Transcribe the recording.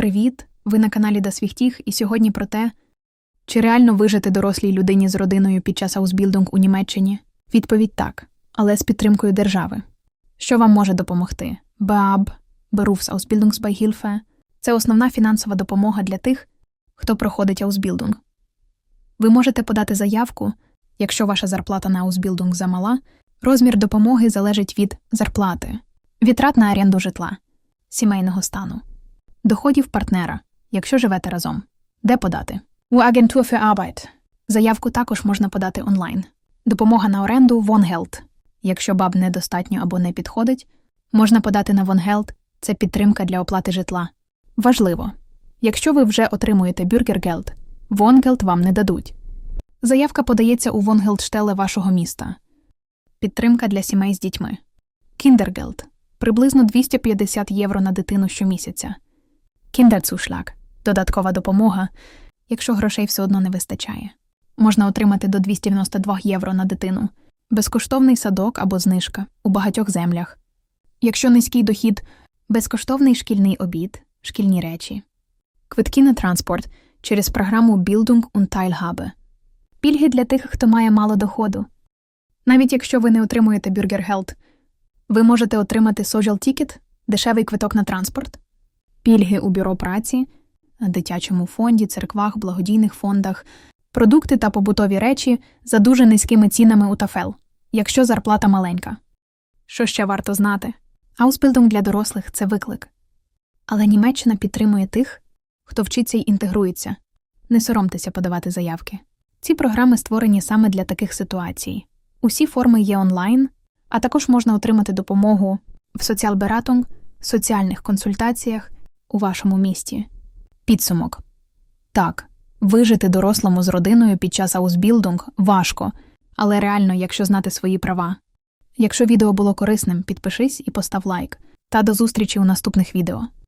Привіт! Ви на каналі Дасвіхтіх, і сьогодні про те, чи реально вижити дорослій людині з родиною під час аусбілдинг у Німеччині? Відповідь так, але з підтримкою держави. Що вам може допомогти? БАБ, Berufsausbildungsbeihilfe – це основна фінансова допомога для тих, хто проходить аусбілдинг. Ви можете подати заявку, якщо ваша зарплата на аусбілдинг замала, розмір допомоги залежить від зарплати, вітрат на оренду житла, сімейного стану, доходів партнера, якщо живете разом. Де подати? У Agentur für Arbeit. Заявку також можна подати онлайн. Допомога на оренду Wohngeld. Якщо баб недостатньо або не підходить, можна подати на Wohngeld – це підтримка для оплати житла. Важливо. Якщо ви вже отримуєте Bürgergeld, Wohngeld вам не дадуть. Заявка подається у Wohngeldstelle вашого міста. Підтримка для сімей з дітьми. Kindergeld – приблизно 250 євро на дитину щомісяця. Kinderzuschlag – додаткова допомога, якщо грошей все одно не вистачає. Можна отримати до 292 євро на дитину. Безкоштовний садок або знижка у багатьох землях. Якщо низький дохід, безкоштовний шкільний обід, шкільні речі. Квитки на транспорт через програму Bildung und Teilhabe. Пільги для тих, хто має мало доходу. Навіть якщо ви не отримуєте Bürgergeld, ви можете отримати Social Ticket – дешевий квиток на транспорт, пільги у бюро праці, дитячому фонді, церквах, благодійних фондах, продукти та побутові речі за дуже низькими цінами у тафел, якщо зарплата маленька. Що ще варто знати? Аусбілдинг для дорослих це виклик. Але Німеччина підтримує тих, хто вчиться й інтегрується. Не соромтеся подавати заявки. Ці програми створені саме для таких ситуацій. Усі форми є онлайн, а також можна отримати допомогу в соціалбератунг, соціальних консультаціях у вашому місті. Підсумок. Так, вижити дорослому з родиною під час аусбілдунг важко, але реально, якщо знати свої права. Якщо відео було корисним, підпишись і постав лайк. Та до зустрічі у наступних відео.